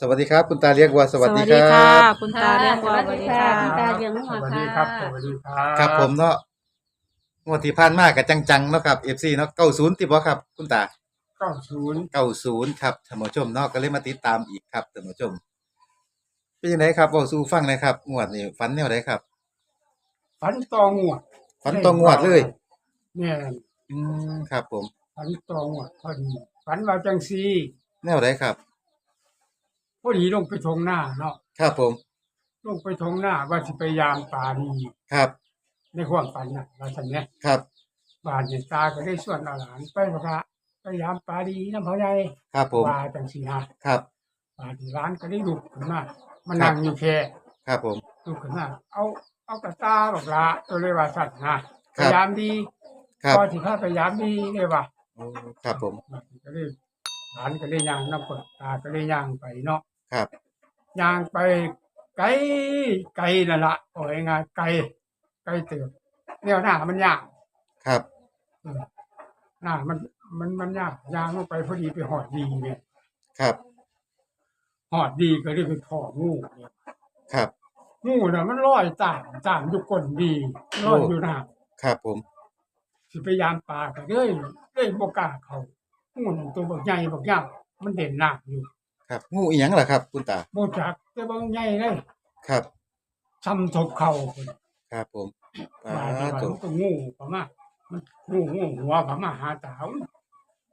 สวัสดีครับ คุณตาเรียกว่าสวัสดีครัค่ะ บ คุณตาเรียกว่าสวัสดีค่ะคุณตาเลี้ยงหัสววัสดีค่ะครับสวัสดีครับครับผมเนาะงวดที่ผ่านมากับจังๆเนาะครับ FC เนาะ90ติบ่ครับ คุณตาเก้าศูนย์90ครับท่านผู้ชมเนาะก็เลยมาติดตามอีกครับท่านผู้ชมเป็นยังไงครับเว้าสู่ฟังหน่อยครับงวดนี้ฝันแนวใดครับฝันตองวดฝันตรงงวดเลยเนี่ยอืมครับ ผมฝันตองวดพอดีฝันว่าจังซีแนวใดครับพ อดีลงไปทงหน้าเนาะครับผม ลงไปทงหน้าว่าสิไปยามป่าดีครับในความฝันน่ะว่าซั่นเนี่ยครับบ้านเนี่ยตาก็ได้ส่วนเอาหลานไปบ่คะไปยามป่าดีน้ำเขาใหญ่ครับผมว่าจังซี่ฮะครับบ้านที่ร้านก็ได้ลุกขึ้นมามานั่งอยู่แค่ครับผมลุกขึ้นมาเอาเอากระตาบอกละตัวเลยว่าสั่นนะคพรับยายามดีครับพอที่ข้าพยายามดีเลยว่าโอ้ครับผมก็เลยหลานก็เลยย่างน้ำกดตาก็เลยย่างไปเนาะ ครับย่างไปไกลไกลนั่นละโอ้ยงานไกลไกลเติบแนวหน้ามันยากครับเออหน้ามันมันมันยากย่างลงไปพอดีไปหอดดีเนี่ยครับหอดดีก็เลยไปพองูเนี่ยครับงูน่ะมันลอยตามตามอยู่ก้นดีลอยอยู่หน้าครับผมสิพยายามปลาก็เลยเลยบ่กล้าเขางูนั่นตัวบักใหญ่บักยาวมันเด่นหนักอยู่ ครับ งูอีหยังล่ะครับ คุณตา บ่จักแต่บักใหญ่เลยครับ ซ้ำทบเข่าพุ่นครับผมปาบาดนี้ว่าตุมันก็งูประมามันงูงูหัวประมาหาตา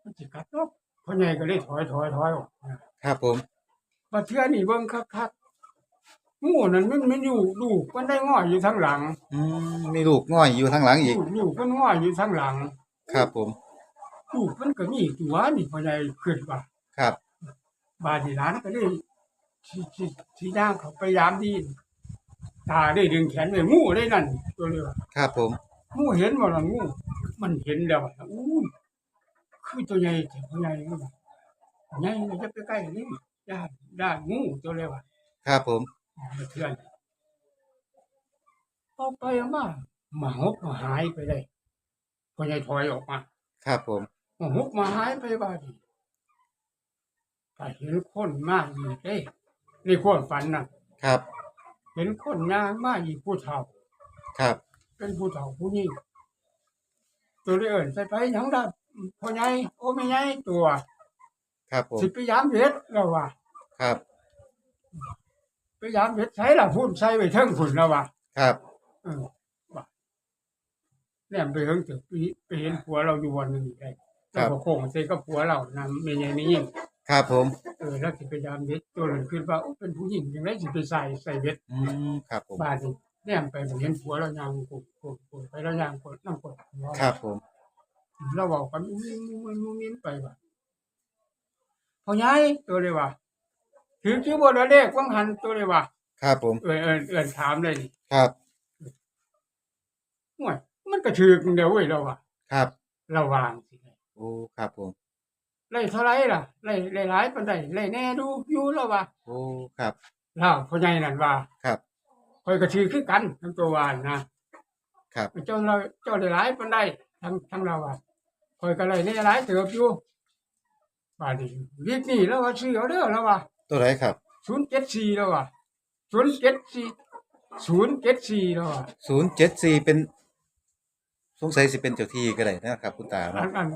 มันสิกัดเนาะพ่อใหญ่ก็เลยถอยถอยถอยออกนะครับผม มาเทื่อนี่เบิ่งคักๆงูนั่นมันมันอยู่ลูกมันได้ง่อยอยู่ทางหลังอืมมีลูกง่อยอยู่ทางหลังอีก ลูกลูกมันง่อยอยู่ทางหลัง ครับผม ลูกมันก็มีตัวนี่พ่อใหญ่ขึ้นว่าครับ บาดนีร้านก็เลยที่ที่ที่ย่างเขาพยายามดีตาได้ดึงแขนไว้งูได้นั่นตัวเลยว่าครับผม งูเห็นบ่ล่ะงูมันเห็นแล้วอะอู้คือตัวใหญ่แต่ตัวใหญ่มันว่าใหญ่เลยจะไปใกล้นี่ด้านด้านงูตัวเลยว่าครับผมมาเทือนเอาไปเอามาหมาหกมาหายไปเลยตัวใหญ่ถอยออกมาครับผม หมาหกมาหายไปบ้าดี ก็เห็นคนมากอีกเด้ในความฝันน่ะ ครับ เห็นคนยางมาอีกผู้เฒ่า ครับ เป็นผู้เฒ่าผู้ยิ่งตัวได้เอิญใส่ไปหยังได้พ่อใหญ่โอ้ไม่ใหญ่ตัวครับผม สิพยายามเฮ็ดแล้วว่าครับพยายามเฮ็ดใช้ละพุ่นใช้ไปเทิงพุ่นแล้วว่าครับ เออว่าแนมไปเฮิงตึกปีไปเห็นผัวเราอยู่วันหนึงได้แล้วก็โค้งใส่กับผัวเรานำไม่ใหญ่ไม่ยิ่ง ครับผม เออแล้วสิพยายามเฮ็ดตัวนั้นขึ้นว่าโอ้เป็นผู้หญิงจังไดสิไปใส่ใส่เฮ็ดอืมครับผมบ้านนี่แนมไปบ่เห็นผัวเราย่างกุกกุกกุกไปแล้วย่างกดนั่งกดหัวครับผม เราบอกกันมุ้งมุ้งมุ้งมุ้งมิ้นไปว่าพ่อใหญ่ตัวเลยว่าถือชื่อบนเลขวังหันตัวเลยว่าครับผม เออเออเออถามเลยนี่ครับห่วยมันก็ถือกันเดียวเว้ยเราว่าครับ เราวางสิ โอ้ ครับผม ไล่เท่าไรล่ะไล่ไล่หลายปานใดไล่แน่ดูอยู่แล้วว่าโอ้ครับ เราพ่อใหญ่นั่นว่าครับ คอยก็ถือคือกันทั้งตัววานนะครับ เจ้าเราเจ้าได้หลายปานใดทั้งทั้งเราว่าคอยก็ไล่แน่หลายเติบอยู่บาดนี้วิกนี่แล้วว่าซื้อเอาเด้อแล้วว่าตัวไหนครับศูนย์เจ็ดสี่แล้วอะศูนย์เจ็ดสี่ศูนย์เจ็ดสี่แล้วอะศูนย์เจ็ดสี่เป็น สงสัยสิเป็นเจ้าที่ก็ได้นะครับ คุณตาอัเนาะนอัน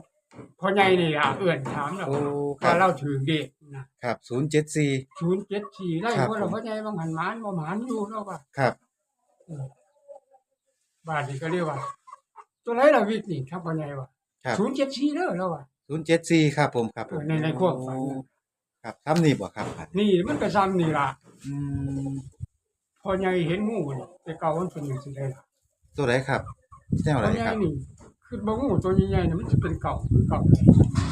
พ่อใหญ่นี่อะเอื่อนถามแล้วโอ้คว่ารับเราถือเด็กนะครับศูนย์เจ็ดสี่ ศูนย์เจ็ดสี่ได้ครับ ว่าเราพ่อใหญ่บางหันหมานบ่หมานอยู่แล้วว่าครับบาทนี่ก็เรียกว่า ตัวไหนเราวิกนี่ครับพ่อใหญ่ว่าครับศูนย์เจ็ดสี่เด้อแล้วว่า ศูนย์เจ็ดสี่ครับผมครับผมเออในในความฝันโอ้ครับทำนี่บ่ครับนี่มันก็ซ้ำนี่ล่ะอืมพ่อใหญ่เห็นงูนี่แต่เก่ามันเป็นอย่างสิได้ล่ะตัวไหนครับแนวพ่ไหนอใหญ่ครับ นี่ คือบ่งูตัวใหญ่ๆนี่มันจะเป็นเก่าคือเก่า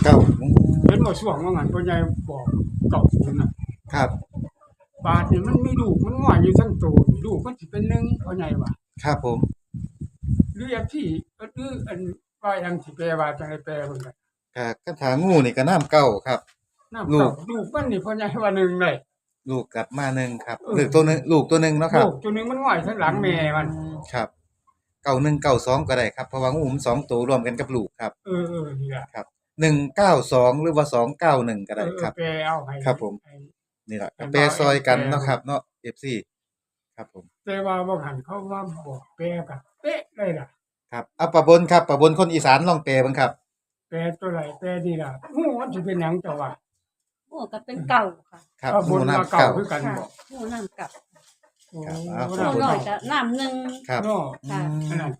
เก้าอืมเห็นบ่ช่วงว่างั้นพ่อใหญ่บอกเก่าศูนย์น่ะครับบาทนี่มันมีลูกมันง่อยอยู่ทั้งตัวนี่ลูกมันสิเป็นหนึ่งเพราะไงวะครับผมหรืออย่างที่หรืออันว่าอย่างที่แปลว่าจังไดแปลเพิ่นน่ะค่ะกระถางูนี่ก็น้ำเก้าครับ น้ำลูเก่าก ลูกมันนี่เพราะไงว่าหนึ่งเลย ลูกกลับมาหนึ่งครับเออ ลูกตัวหนึงลูกตัวหนึ่งเนาะครับ ลูกตัวหนึงมันง่อยทั้งหลังแม่มัน ครับ เก้าหนึ่งเก้าสองก็ได้ครับเพราะว่างูมันสองตัวรวมกันกับลูกครับเออเออนี่ล่ะหนึ่งเก้าสองหรือว่าสองเก้าหนึ่งก็เอได้อเอคอรับแปลเอาให้ครับผม ให้นี่ล่ะก็แปรซอยกันเนาะครับ เนาะ FC ครับผมแต่ว่าบ่หันเขาว่าบอกแปลกับเป๊ะเลยล่ะ ครับเอาปะบนครับปะบนคนอีสานลองแปลเบ้างครับ แปลตัวไหนแปลนี่ล่ะฮู้มันสิเป็นหยังเจ้าว่าโอ้ก็เป็นเก่าค่ะครับก็หบุมู่ญมาน้ำเก่าเก่าคือกันค่ะบอกโอ้น้ำเก่าโอ้ ครับโอ้ขอบคุณน้อยก็น้ำหนึ่ง ครับ เนาะค่ะอือันมนั้น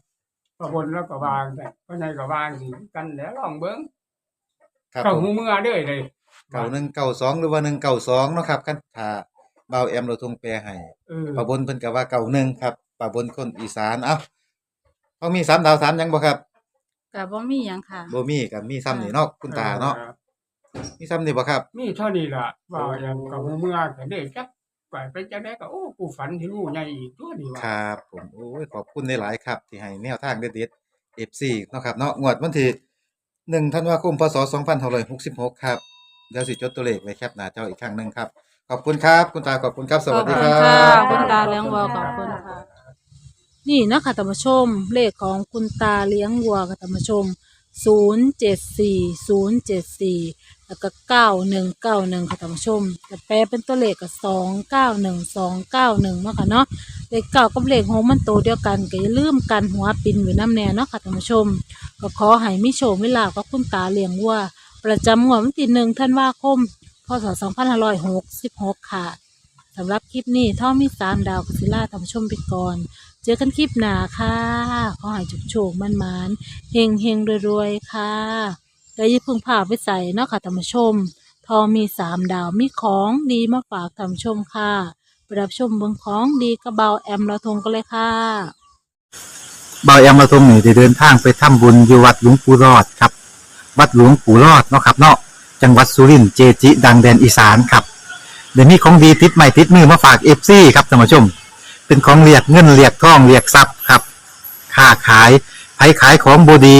ก็บนแล้วก็วางแต่ก็ในก็วางสิกันแล้วลองเบิ่งครับเข้าผมหูเมื่อเด้อเลยเก่าหนึ่งเก่าสองหรือว่าหนึ่งเก่าสองเนาะครับคันถ้าเบาแอมเราทงแปลให้เออปะบนเพิ่นก็ว่าเก่าหนึ่งครับปะบนคนอีสานเอ้าเขามีสามดาวสามหยังบ่ครับก็บ่มีหยังค่ะ บ่มีก็มีซ้ำนี่เนาะคุณตาเนาะออมีซ้ำนี่บ่ครับ มีเท่านี้ล่ะว่าอย่างกับหูเมื่อก็ได้จัก ไปไปจังได๋ก็โอ้กูฝันที่รู้ใหญ่อีกตัวนี้ว่าครับผมโอ้ยขอบคุณหลายๆครับ ที่ให้แนวทางเด็ดๆ FC เนาะครับเนาะงวดวันที่1ธันวาคมพศ2566ครับเดี๋ยวสิจดตัวเลขไว้แคปหน้าจออีกครั้งหนึงครับ ขอบคุณครับ คุณตาขอบคุณครับ สวัสดีครัขอบ คุณค่ะบคุณตาเลี้ยงวัวขอบคุณค่ะ นี่เนาะคะท่านผู้ชม เลขของคุณตาเลี้ยงวัวค่ะท่านผู้ชมศูนย์เจ็ดสี่ศูนย์เจ็ดสี่ แล้วก็เก้าหนึ่งเก้าหนึ่งค่ะท่านผู้ชมแต่แปลเป็นตัวเลขก็สองเก้าหนึ่งสองเก้าหนึ่งเนาะค่ะเนาะเลขเก้ากับเลขหกมันโตเดียวกันก็อย่าลืมกันหัวปินไว้น้ำแน่เนาะค่ะท่านผู้ชม ก็ขอให้มิโชคมิลาภกับคุณตาเลี้ยงวัวประจำงวดวันที่หนึ่งธันวาคมพศสองพันห้าร้อยหกสิบหกค่ะสำหรับคลิปนี้ท่อมีสามดาวกสิล่าทำชมไปก่อน เจอกันคลิปหน้าค่ะ ขอให้จุกโฉกมันมานเฮงเฮงรวยๆ ค่ะ และยิ่าเพึ่งพาไปใส่เนาะค่ะท่านผู้ชม ทอมีสามดาวมีของดีมาฝากท่านผู้ชมค่ะไปรับชมเบืองของดีกระเบาแอมเราทงกันเลยค่ะเบาแอมมาทรงนี่ได้เดินทางไปทำบุญอยู่วัดหลวงปู่รอดครับ วัดหลวงปู่รอดเนาะครับเนาะจังหวัดสุรินทร์เจจิ ดังแดนอีสานครับเดี๋ยวนี้ของดีติดใหม่ติดมือมาฝากเอฟซีครับท่านผู้ชม เป็นของเรียกเงินเรียกทองเรียกทรัพย์ครับ ค้าขายไผขายของบดี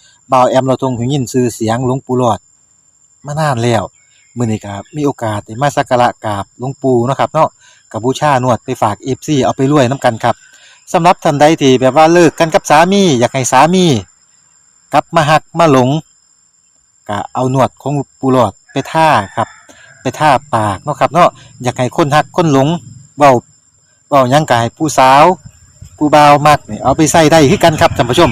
บ่าวแอมเราทรงหูยินชื่อเสียงหลวงปู่หลอดมานานแล้วมื้อนี้ก็มีโอกาสได้มาสักการะกราบหลวงปู่เนาะครับเนาะกับบูชานวดไปฝาก FC เอาไปรวยนํกันครับสำหรับท่านใดที่แบบว่าเลิกกันกับสามีอยากให้สามีกลับมาหักมาหลงก็เอาหนวดของปูหลอดไปท่าครับ ไปท่าปากเนาะครับเนาะอยากให้คนหักคนหลงเว้าเว้ายังกายผู้สาว ผู้บ่าวมักนี่เอาไปใส่ได้คือกันครับท่านผู้ชม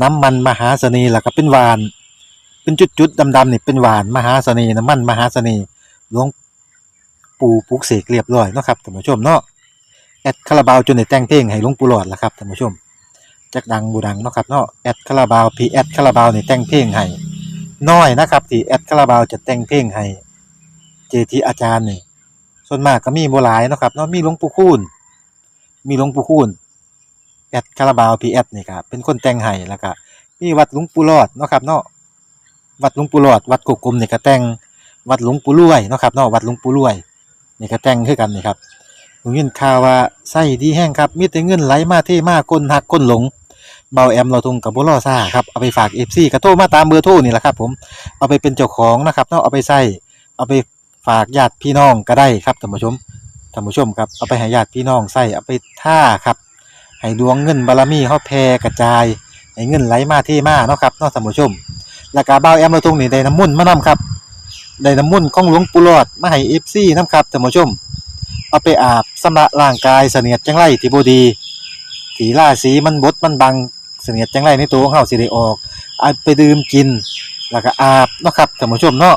น้ำมันมหาเสน่ห์แล้วก็เป็นหวาน เป็นจุดๆดำๆนี่เป็นหวานมหาเสน่ห์น้ำมันมหาเสน่ห์หลวงปู่ปลุกเสกเรียบร้อยเนาะครับท่านผู้ชมเนาะแอดคาราบาวจนได้แต่งเพลงให้หลวงปู่หลอดละครับท่านผู้ชมจักดังบูดังเนาะครับเนาะแอดคาราบาวพีแอดคาราบาวนี่แต่งเพลงให้น้อยนะครับที่แอดคาราบาวจะแต่งเพลงให้เจทีอาจารย์นี่ส่วนมากก็มีบ่หลายเนาะครับเนาะมีหลวงปู่คูณมีหลวงปู่คูณ แอดคาราบาวพีแอดนี่ครับเป็นคนแต่งให้แล้วก็มีวัดหลวงปู่รอดเนาะครับเนาะวัดหลวงปู่รอด วัดกกกลมนี่ก็แต่งวัดหลวงปู่รวยเนาะครับเนาะวัดหลวงปู่รวยนี่ก็แต่งคือกันนี่ครับผมยินข่าวว่าไส้ดีแห้งครับมีแต่เงินไหลมาเทมาคนหักคนหลงเบาแอมเราทุงกับบุรอซ่าครับเอาไปฝากเอฟซีกระโทรมาตามเบอร์โทรนี่แหละครับผมเอาไปเป็นเจ้าของนะครับเนาะเอาไปใส่เอาไปฝากญาติพี่น้องก็ได้ครับท่านผู้ชมท่านผู้ชมครับเอาไปให้ญาติพี่น้องใส่เอาไปท่าครับ ให้ดวงเงินบารมีเขาแผ่กระจายให้เงินไหลมาที่มาเนาะครับเนาะท่านผู้ชม แล้วก็เบาแอมเราทงนี่ได้น้ำมุ่นมานํครับได้น้ำมุ่นของหลวงปู่หลอดมาให้เอฟซีนํครับท่านผู้ชม เอาไปอาบสำระร่างกายเสนียดจังไรที่บดีสีล่าสีมันบดมันบังเสนียดจังไรในตัวของเฮาสิได้ออกเอาไปดื่มกิน แล้วก็อาบเนาะครับท่านผู้ชมเนาะ